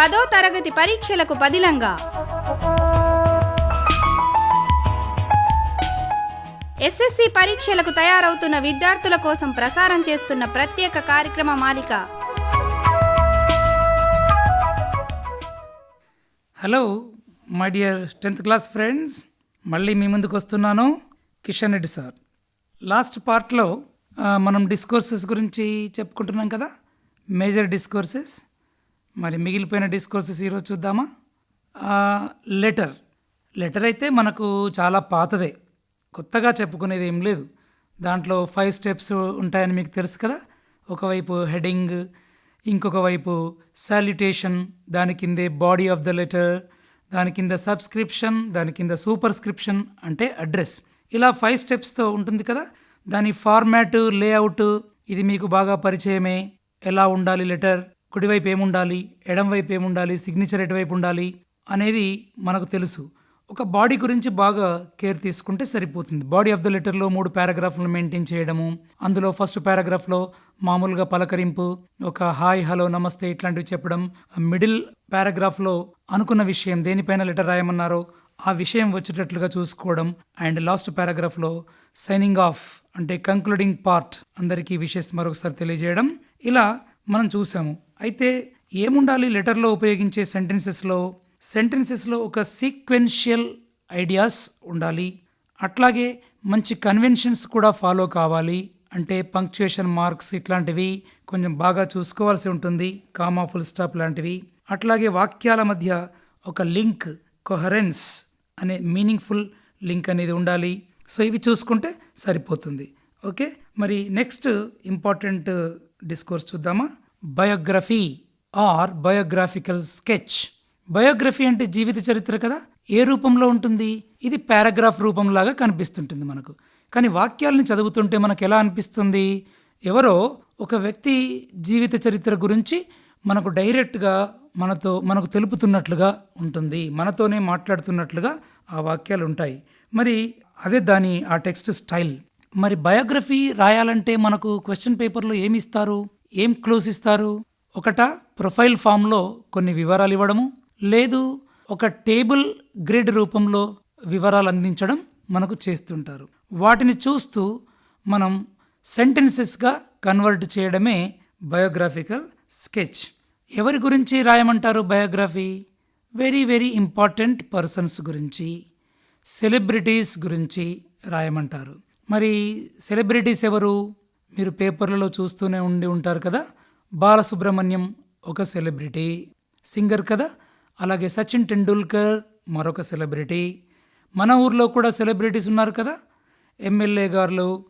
పదో తరగతి పరీక్షలకు పదిలంగా. ఎస్ఎస్సి పరీక్షలకు తయారవుతున్న విద్యార్థుల కోసం ప్రసారం చేస్తున్న ప్రత్యేక కార్యక్రమ మాలిక. Hello my dear tenth class friends మళ్ళీ మీ ముందుకు వస్తున్నాను కిషన్ రెడ్డి సార్. లాస్ట్ పార్ట్లో మనం డిస్కోర్సెస్ గురించి చెప్పుకుంటున్నాం కదా మేజర్ డిస్కోర్సెస్. మరి మిగిలిపోయిన డిస్కోర్సెస్ ఈరోజు చూద్దామా? లెటర్. లెటర్ అయితే మనకు చాలా పాతదే. కొత్తగా చెప్పుకునేది ఏం లేదు. దాంట్లో ఫైవ్ స్టెప్స్ ఉంటాయని మీకు తెలుసు కదా? ఒకవైపు హెడింగ్ ఇంకొక వైపు సాల్యుటేషన్ దాని కిందే బాడీ ఆఫ్ ద లెటర్ దాని కింద సబ్స్క్రిప్షన్ దాని కింద సూపర్స్క్రిప్షన్ అంటే అడ్రస్. ఇలా ఫైవ్ స్టెప్స్తో ఉంటుంది కదా? దాని ఫార్మాట్ లేఅవుట్ ఇది మీకు బాగా పరిచయమే. ఎలా ఉండాలి లెటర్? కుడివైపు ఏముండాలి? ఎడంవైపు ఏముండాలి? సిగ్నేచర్ ఎటువైపు ఉండాలి? అనేది మనకు తెలుసు. ఒక బాడీ గురించి బాగా కేర్ తీసుకుంటే సరిపోతుంది. బాడీ ఆఫ్ ద లెటర్లో మూడు పారాగ్రాఫ్లను మెయింటైన్ చేయడము అందులో ఫస్ట్ పారాగ్రాఫ్లో మామూలుగా పలకరింపు ఒక హాయ్ హలో నమస్తే ఇట్లాంటివి చెప్పడం మిడిల్ పారాగ్రాఫ్లో అనుకున్న విషయం దేనిపైన లెటర్ రాయమన్నారో ఆ విషయం వచ్చేటట్లుగా చూసుకోవడం అండ్ లాస్ట్ పారాగ్రాఫ్లో సైనింగ్ ఆఫ్ అంటే కంక్లూడింగ్ పార్ట్ అందరికీ విషెస్ మరొకసారి తెలియజేయడం. ఇలా మనం చూసాము. అయితే ఏముండాలి లెటర్లో ఉపయోగించే సెంటెన్సెస్లో? సెంటెన్సెస్లో ఒక సీక్వెన్షియల్ ఐడియాస్ ఉండాలి. అట్లాగే మంచి కన్వెన్షన్స్ కూడా ఫాలో కావాలి. అంటే పంక్చుయేషన్ మార్క్స్ ఇట్లాంటివి కొంచెం బాగా చూసుకోవాల్సి ఉంటుంది. కామా ఫుల్ స్టాప్ లాంటివి. అట్లాగే వాక్యాల మధ్య ఒక లింక్ కొహరెన్స్ అనే మీనింగ్ఫుల్ లింక్ అనేది ఉండాలి. సో ఇవి చూసుకుంటే సరిపోతుంది. ఓకే? మరి నెక్స్ట్ ఇంపార్టెంట్ డిస్కోర్స్ చూద్దామా? Biography or biographical sketch. Biography అంటే జీవిత చరిత్ర కదా? ఏ రూపంలో ఉంటుంది? ఇది పారాగ్రాఫ్ రూపంలాగా కనిపిస్తుంటుంది మనకు. కానీ వాక్యాలను చదువుతుంటే మనకు ఎలా అనిపిస్తుంది? ఎవరో ఒక వ్యక్తి జీవిత చరిత్ర గురించి మనకు డైరెక్ట్గా మనతో మనకు తెలుపుతున్నట్లుగా ఉంటుంది. మనతోనే మాట్లాడుతున్నట్లుగా ఆ వాక్యాలు ఉంటాయి. మరి అదే దాని ఆ టెక్స్ట్ స్టైల్. మరి బయోగ్రఫీ రాయాలంటే మనకు క్వశ్చన్ పేపర్లో ఏమి ఇస్తారు? ఏం క్లూస్ ఇస్తారు? ఒకట ప్రొఫైల్ ఫామ్లో కొన్ని వివరాలు ఇవ్వడము లేదు ఒక టేబుల్ గ్రిడ్ రూపంలో వివరాలు అందించడం మనకు చేస్తుంటారు. వాటిని చూస్తూ మనం సెంటెన్సెస్గా కన్వర్ట్ చేయడమే బయోగ్రాఫికల్ స్కెచ్. ఎవరి గురించి రాయమంటారు biography? Very very important persons గురించి సెలబ్రిటీస్ గురించి రాయమంటారు. మరి సెలబ్రిటీస్ ఎవరు? మీరు పేపర్లలో చూస్తూనే ఉండి ఉంటారు కదా? బాలసుబ్రహ్మణ్యం ఒక సెలబ్రిటీ. సింగర్ కదా? అలాగే సచిన్ టెండూల్కర్ మరొక సెలబ్రిటీ. మన ఊర్లో కూడా సెలబ్రిటీస్ ఉన్నారు కదా? ఎమ్మెల్యే గారులు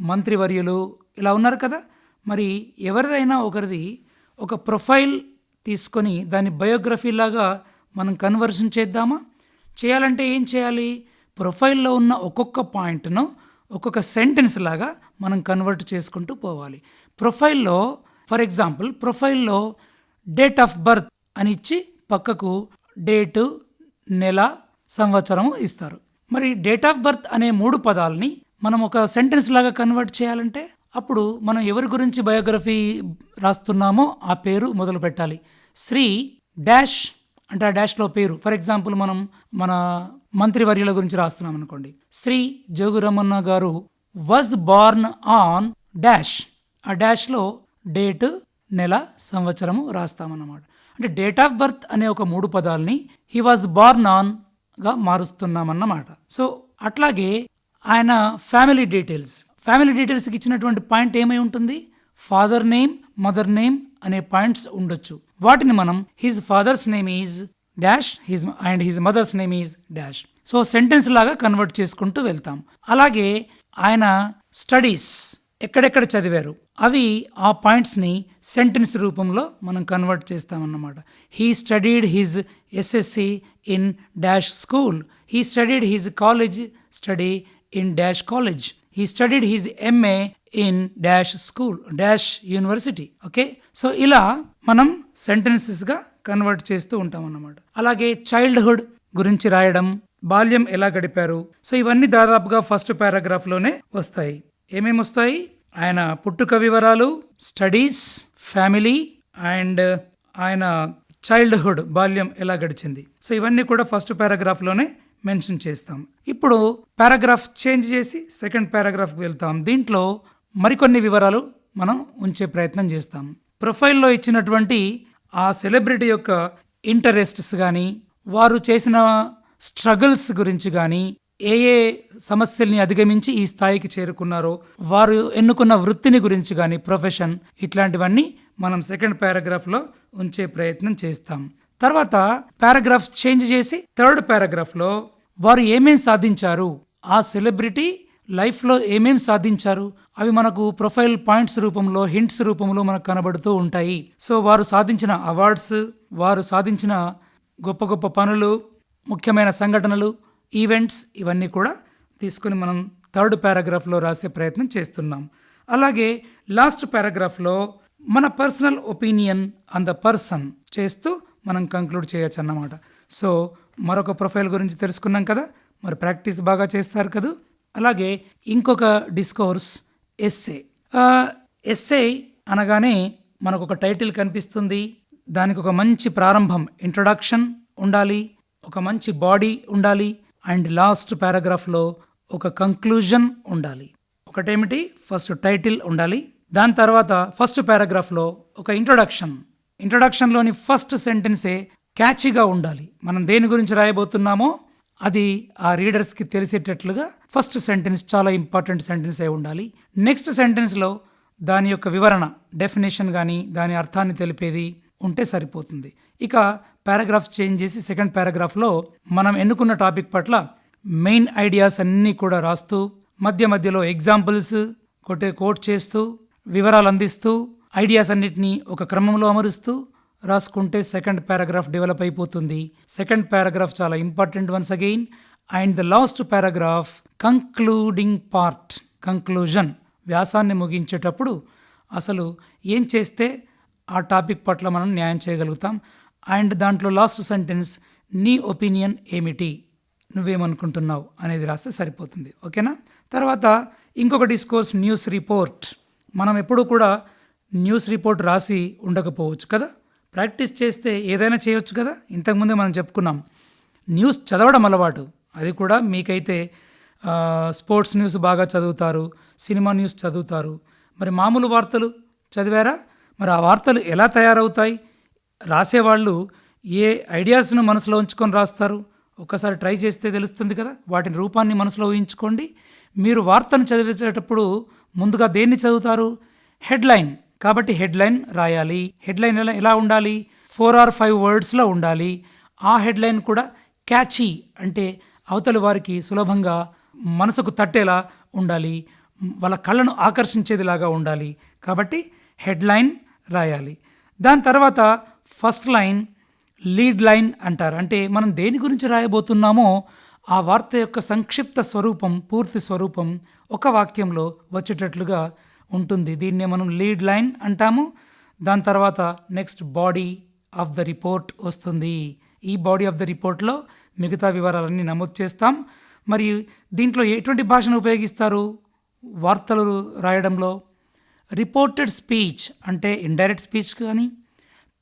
మంత్రివర్యులు ఇలా ఉన్నారు కదా? మరి ఎవరిదైనా ఒకరిది ఒక ప్రొఫైల్ తీసుకొని దాని బయోగ్రఫీ లాగా మనం కన్వర్షన్ చేద్దామా? చేయాలంటే ఏం చేయాలి? ప్రొఫైల్లో ఉన్న ఒక్కొక్క పాయింట్ను ఒక్కొక్క సెంటెన్స్ లాగా మనం కన్వర్ట్ చేసుకుంటూ పోవాలి. ప్రొఫైల్లో ఫర్ ఎగ్జాంపుల్ ప్రొఫైల్లో డేట్ ఆఫ్ బర్త్ అని ఇచ్చి పక్కకు డేటు నెల సంవత్సరం ఇస్తారు. మరి డేట్ ఆఫ్ బర్త్ అనే మూడు పదాలని మనం ఒక సెంటెన్స్ లాగా కన్వర్ట్ చేయాలంటే అప్పుడు మనం ఎవరి గురించి బయోగ్రఫీ రాస్తున్నామో ఆ పేరు మొదలు పెట్టాలి. శ్రీ డాష్ అంటే ఆ డాష్లో పేరు. ఫర్ ఎగ్జాంపుల్ మనం మన మంత్రివర్యుల గురించి రాస్తున్నాం అనుకోండి శ్రీ జోగురమన్న గారు వాజ్ బార్న్ ఆన్ డాష్ ఆ డాష్లో డేట్ నెల సంవత్సరము రాస్తామన్నమాట. అంటే డేట్ ఆఫ్ బర్త్ అనే ఒక మూడు పదాలని హీ వాజ్ బార్న్ ఆన్గా మారుస్తున్నామన్నమాట. సో అట్లాగే ఆయన ఫ్యామిలీ డీటెయిల్స్ ఫ్యామిలీ డీటెయిల్స్కి ఇచ్చినటువంటి పాయింట్ ఏమై ఉంటుంది? ఫాదర్ నేమ్ మదర్ నేమ్ అనే పాయింట్స్ ఉండొచ్చు. వాటిని మనం his father's name is dash his and his mother's name is dash. So sentence లాగా కన్వర్ట్ చేసుకుంటూ వెళ్తాం. అలాగే ఆయన స్టడీస్ ఎక్కడెక్కడ చదివారు? అవి ఆ పాయింట్స్ని సెంటెన్స్ రూపంలో మనం కన్వర్ట్ చేస్తామన్నమాట. He studied his SSC in dash school. He studied his college study in dash college. He studied his MA in dash school dash university. Okay? So ఇలా మనం సెంటెన్సెస్గా కన్వర్ట్ చేస్తూ ఉంటాం అన్నమాట అలాగే చైల్డ్హుడ్ గురించి రాయడం బాల్యం ఎలా గడిపారు సో ఇవన్నీ దాదాపుగా ఫస్ట్ పారాగ్రాఫ్లోనే వస్తాయి. ఏమేమి వస్తాయి? ఆయన పుట్టుక వివరాలు స్టడీస్ ఫ్యామిలీ అండ్ ఆయన చైల్డ్హుడ్ బాల్యం ఎలా గడిచింది. సో ఇవన్నీ కూడా ఫస్ట్ పారాగ్రాఫ్లోనే మెన్షన్ చేస్తాం. ఇప్పుడు పారాగ్రాఫ్ చేంజ్ చేసి సెకండ్ పారాగ్రాఫ్కి వెళ్తాం. దీంట్లో మరికొన్ని వివరాలు మనం ఉంచే ప్రయత్నం చేస్తాం. ప్రొఫైల్లో ఇచ్చినటువంటి ఆ సెలబ్రిటీ యొక్క ఇంటరెస్ట్స్ కానీ వారు చేసిన స్ట్రగుల్స్ గురించి కానీ ఏ ఏ సమస్యల్ని అధిగమించి ఈ స్థాయికి చేరుకున్నారో వారు ఎన్నుకున్న వృత్తిని గురించి కానీ ప్రొఫెషన్ ఇట్లాంటివన్నీ మనం సెకండ్ పారాగ్రాఫ్లో ఉంచే ప్రయత్నం చేస్తాం. తర్వాత పారాగ్రాఫ్ చేంజ్ చేసి థర్డ్ పారాగ్రాఫ్లో వారు ఏమేం సాధించారు ఆ సెలబ్రిటీ లైఫ్లో ఏమేం సాధించారు? అవి మనకు ప్రొఫైల్ పాయింట్స్ రూపంలో హింట్స్ రూపంలో మనకు కనబడుతూ ఉంటాయి. సో వారు సాధించిన అవార్డ్స్ వారు సాధించిన గొప్ప గొప్ప పనులు ముఖ్యమైన సంఘటనలు ఈవెంట్స్ ఇవన్నీ కూడా తీసుకుని మనం థర్డ్ పారాగ్రాఫ్లో రాసే ప్రయత్నం చేస్తున్నాం. అలాగే లాస్ట్ పారాగ్రాఫ్లో మన personal opinion on the person చేస్తూ మనం కంక్లూడ్ చేయొచ్చు అన్నమాట. సో మరొక ప్రొఫైల్ గురించి తెలుసుకున్నాం కదా? మరి ప్రాక్టీస్ బాగా చేస్తారు కదా? అలాగే ఇంకొక డిస్కోర్స్ ఎస్ఏ ఎస్ఏ అనగానే మనకు ఒక టైటిల్ కనిపిస్తుంది. దానికి ఒక మంచి ప్రారంభం ఇంట్రొడక్షన్ ఉండాలి ఒక మంచి బాడీ ఉండాలి అండ్ లాస్ట్ పారాగ్రాఫ్లో ఒక కంక్లూజన్ ఉండాలి. ఒకటేమిటి? ఫస్ట్ టైటిల్ ఉండాలి. దాని తర్వాత ఫస్ట్ పారాగ్రాఫ్లో ఒక ఇంట్రొడక్షన్. ఇంట్రొడక్షన్లోని ఫస్ట్ సెంటెన్సే క్యాచీగా ఉండాలి. మనం దేని గురించి రాయబోతున్నామో అది ఆ రీడర్స్కి తెలిసేటట్లుగా ఫస్ట్ సెంటెన్స్ చాలా ఇంపార్టెంట్ సెంటెన్స్ అయి ఉండాలి. నెక్స్ట్ సెంటెన్స్లో దాని యొక్క వివరణ డెఫినేషన్ కానీ దాని అర్థాన్ని తెలిపేది ఉంటే సరిపోతుంది. ఇక పారాగ్రాఫ్ చేంజ్ చేసి సెకండ్ పారాగ్రాఫ్లో మనం ఎన్నుకున్న టాపిక్ పట్ల మెయిన్ ఐడియాస్ అన్నీ కూడా రాస్తూ మధ్య మధ్యలో ఎగ్జాంపుల్స్ కొట్టే కోట్ చేస్తూ వివరాలు అందిస్తూ ఐడియాస్ అన్నిటినీ ఒక క్రమంలో అమరుస్తూ రాసుకుంటే సెకండ్ పారాగ్రాఫ్ డెవలప్ అయిపోతుంది. సెకండ్ పారాగ్రాఫ్ చాలా important once again. And the last paragraph concluding part conclusion వ్యాసాన్ని ముగించేటప్పుడు అసలు ఏం చేస్తే ఆ టాపిక్ పట్ల మనం న్యాయం చేయగలుగుతాం? అండ్ దాంట్లో లాస్ట్ సెంటెన్స్ నీ ఒపీనియన్ ఏమిటి? నువ్వేమనుకుంటున్నావు? అనేది రాస్తే సరిపోతుంది. ఓకేనా? తర్వాత ఇంకొక డిస్కోర్స్ న్యూస్ రిపోర్ట్ మనం ఎప్పుడూ కూడా న్యూస్ రిపోర్ట్ రాసి ఉండకపోవచ్చు కదా? ప్రాక్టీస్ చేస్తే ఏదైనా చేయొచ్చు కదా? ఇంతకుముందే మనం చెప్పుకున్నాం. న్యూస్ చదవడం అలవాటు. అది కూడా మీకైతే స్పోర్ట్స్ న్యూస్ బాగా చదువుతారు సినిమా న్యూస్ చదువుతారు. మరి మామూలు వార్తలు చదివారా? మరి ఆ వార్తలు ఎలా తయారవుతాయి? రాసేవాళ్ళు ఏ ఐడియాస్ను మనసులో ఉంచుకొని రాస్తారు? ఒక్కసారి ట్రై చేస్తే తెలుస్తుంది కదా? వాటిని రూపాన్ని మనసులో ఊహించుకోండి. మీరు వార్తను చదివేటప్పుడు ముందుగా దేన్ని చదువుతారు? హెడ్లైన్. కాబట్టి హెడ్లైన్ రాయాలి. హెడ్లైన్ ఎలా ఎలా ఉండాలి? ఫోర్ ఆర్ ఫైవ్ వర్డ్స్లో ఉండాలి. ఆ హెడ్లైన్ కూడా క్యాచీ అంటే అవతలి వారికి సులభంగా మనసుకు తట్టేలా ఉండాలి వాళ్ళ కళ్ళను ఆకర్షించేదిలాగా ఉండాలి. కాబట్టి హెడ్లైన్ రాయాలి. దాని తర్వాత ఫస్ట్ లైన్ లీడ్ లైన్ అంటారు. అంటే మనం దేని గురించి రాయబోతున్నామో ఆ వార్త యొక్క సంక్షిప్త స్వరూపం పూర్తి స్వరూపం ఒక వాక్యంలో వచ్చేటట్లుగా ఉంటుంది. దీన్నే మనం లీడ్ లైన్ అంటాము. దాని తర్వాత next body of the report వస్తుంది. ఈ బాడీ ఆఫ్ ద రిపోర్ట్లో మిగతా వివరాలన్నీ నమోదు చేస్తాం. మరి దీంట్లో ఎటువంటి భాషను ఉపయోగిస్తారు? వార్తలు రాయడంలో రిపోర్టెడ్ స్పీచ్ అంటే ఇండైరెక్ట్ స్పీచ్ కానీ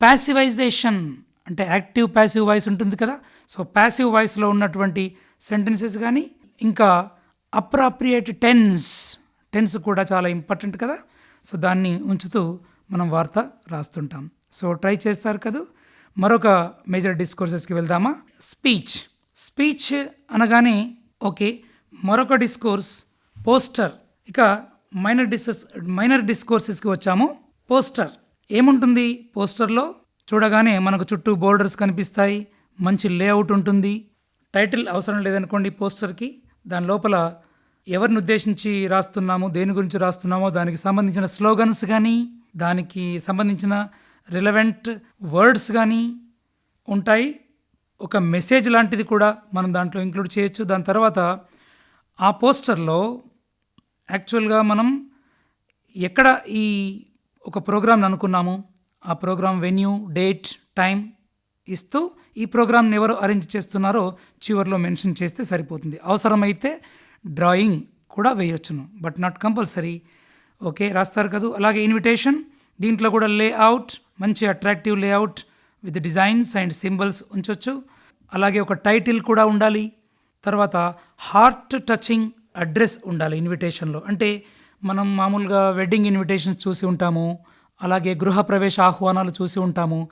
ప్యాసివైజేషన్ అంటే యాక్టివ్ ప్యాసివ్ వాయిస్ ఉంటుంది కదా. సో ప్యాసివ్ వాయిస్లో ఉన్నటువంటి సెంటెన్సెస్ కానీ ఇంకా అప్రాప్రియేట్ టెన్స్ టెన్స్ కూడా చాలా ఇంపార్టెంట్ కదా. సో దాన్ని ఉంచుతూ మనం వార్త రాస్తుంటాం. సో ట్రై చేస్తారు కదా. మరొక మేజర్ డిస్కోర్సెస్కి వెళ్దామా? స్పీచ్ స్పీచ్ అనగానే ఓకే మరొక డిస్కోర్స్ పోస్టర్ ఇక మైనర్ డిస్కస్ మైనర్ డిస్కోర్సెస్కి వచ్చాము. పోస్టర్ ఏముంటుంది పోస్టర్లో? చూడగానే మనకు చుట్టూ బోర్డర్స్ కనిపిస్తాయి మంచి లేఅవుట్ ఉంటుంది. టైటిల్ అవసరం లేదనుకోండి పోస్టర్కి. దాని లోపల ఎవరిని ఉద్దేశించి రాస్తున్నామో దేని గురించి రాస్తున్నామో దానికి సంబంధించిన స్లోగన్స్ కానీ దానికి సంబంధించిన రిలవెంట్ వర్డ్స్ కానీ ఉంటాయి. ఒక మెసేజ్ లాంటిది కూడా మనం దాంట్లో ఇంక్లూడ్ చేయొచ్చు. దాని తర్వాత ఆ పోస్టర్లో యాక్చువల్గా మనం ఎక్కడ ఈ ఒక ప్రోగ్రామ్ని అనుకున్నాము ఆ ప్రోగ్రామ్ వెన్యూ డేట్ టైం ఇస్తూ ఈ ప్రోగ్రామ్ని ఎవరు అరేంజ్ చేస్తున్నారో చివరిలో మెన్షన్ చేస్తే సరిపోతుంది. అవసరమైతే డ్రాయింగ్ కూడా వేయొచ్చును బట్ నాట్ కంపల్సరీ. ఓకే రాస్తారు కదా? అలాగే ఇన్విటేషన్ దీంట్లో కూడా లేఅవుట్ మంచి attractive layout with designs and symbols ఉంచవచ్చు అలాగే ఒక టైటిల్ కూడా ఉండాలి. తర్వాత హార్ట్ టచింగ్ అడ్రస్ ఉండాలి ఇన్విటేషన్లో అంటే మనం మామూలుగా వెడ్డింగ్ ఇన్విటేషన్స్ చూసి ఉంటాము. అలాగే గృహప్రవేశ ఆహ్వానాలు చూసి ఉంటాము.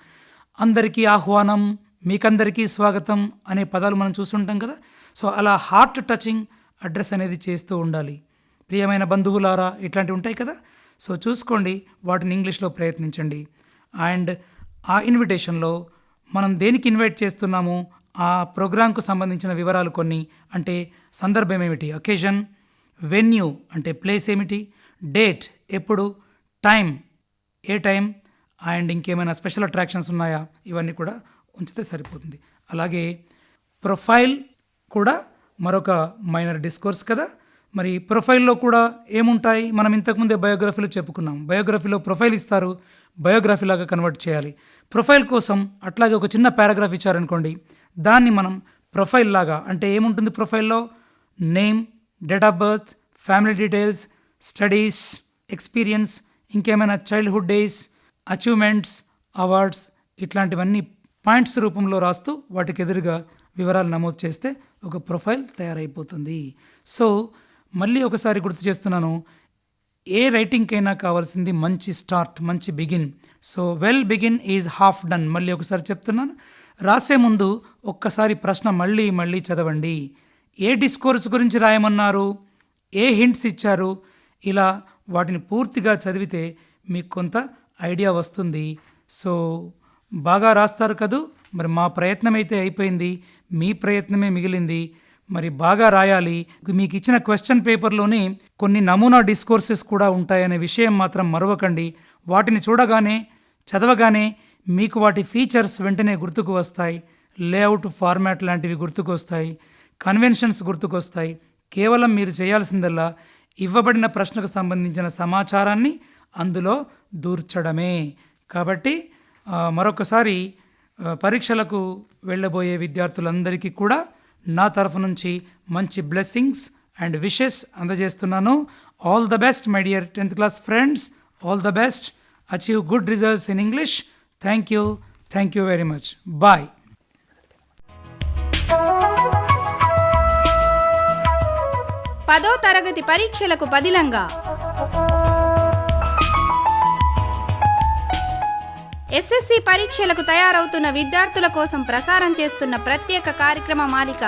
అందరికీ ఆహ్వానం మీకందరికీ స్వాగతం అనే పదాలు మనం చూస్తుంటాం కదా. సో అలా హార్ట్ టచింగ్ అడ్రస్ అనేది చేస్తూ ఉండాలి. ప్రియమైన బంధువులారా ఇట్లాంటివి ఉంటాయి కదా. సో చూసుకోండి వాటిని ఇంగ్లీష్లో ప్రయత్నించండి. అండ్ ఆ ఇన్విటేషన్లో మనం దేనికి ఇన్వైట్ చేస్తున్నాము? ఆ ప్రోగ్రాంకు సంబంధించిన వివరాలు కొన్ని అంటే సందర్భం ఏమిటి? అకేజన్ వెన్యూ అంటే ప్లేస్ ఏమిటి? డేట్ ఎప్పుడు? టైం ఏ టైం అండ్ ఇంకేమైనా స్పెషల్ అట్రాక్షన్స్ ఉన్నాయా? ఇవన్నీ కూడా ఉంచితే సరిపోతుంది. అలాగే ప్రొఫైల్ కూడా మరొక మైనర్ డిస్కోర్స్ కదా? మరి ప్రొఫైల్లో కూడా ఏముంటాయి? మనం ఇంతకుముందే బయోగ్రఫీలో చెప్పుకున్నాం. బయోగ్రఫీలో ప్రొఫైల్ ఇస్తారు. బయోగ్రఫీ లాగా కన్వర్ట్ చేయాలి. ప్రొఫైల్ కోసం అట్లాగే ఒక చిన్న పారాగ్రాఫ్ ఇచ్చారనుకోండి. దాన్ని మనం ప్రొఫైల్ లాగా అంటే ఏముంటుంది ప్రొఫైల్లో? Name date of birth family details studies experience ఇంకేమైనా చైల్డ్హుడ్ డేస్ అచీవ్మెంట్స్ అవార్డ్స్ ఇట్లాంటివన్నీ పాయింట్స్ రూపంలో రాస్తూ వాటికి ఎదురుగా వివరాలు నమోదు చేస్తే ఒక ప్రొఫైల్ తయారైపోతుంది. సో మళ్ళీ ఒకసారి గుర్తు చేస్తున్నాను. ఏ రైటింగ్కైనా కావాల్సింది మంచి స్టార్ట్ మంచి begin. So well begin is half done. మళ్ళీ ఒకసారి చెప్తున్నాను. రాసే ముందు ఒక్కసారి ప్రశ్న మళ్ళీ మళ్ళీ చదవండి. ఏ డిస్కోర్స్ గురించి రాయమన్నారు? ఏ హింట్స్ ఇచ్చారు? ఇలా వాటిని పూర్తిగా చదివితే మీకు కొంత ఐడియా వస్తుంది. సో బాగా రాస్తారు కదూ? మరి మా ప్రయత్నం అయితే అయిపోయింది. మీ ప్రయత్నమే మిగిలింది. మరి బాగా రాయాలి. మీకు ఇచ్చిన క్వశ్చన్ పేపర్లోనే కొన్ని నమూనా డిస్కోర్సెస్ కూడా ఉంటాయనే విషయం మాత్రం మరవకండి. వాటిని చూడగానే చదవగానే మీకు వాటి ఫీచర్స్ వెంటనే గుర్తుకు వస్తాయి. లేఅవుట్ ఫార్మాట్ లాంటివి గుర్తుకు వస్తాయి కన్వెన్షన్స్ గుర్తుకొస్తాయి. కేవలం మీరు చేయాల్సిందల్లా ఇవ్వబడిన ప్రశ్నకు సంబంధించిన సమాచారాన్ని అందులో దూర్చడమే. కాబట్టి మరొకసారి పరీక్షలకు వెళ్ళబోయే విద్యార్థులందరికీ కూడా నా తరఫు నుంచి మంచి blessings and wishes అందజేస్తున్నాను. All the best my dear tenth class friends all the best achieve good results in English thank you thank you very much bye పదో తరగతి పరీక్షలకు పదిలంగా. ఎస్ఎస్సి పరీక్షలకు తయారవుతున్న విద్యార్థుల కోసం ప్రసారం చేస్తున్న ప్రత్యేక కార్యక్రమ మాలిక.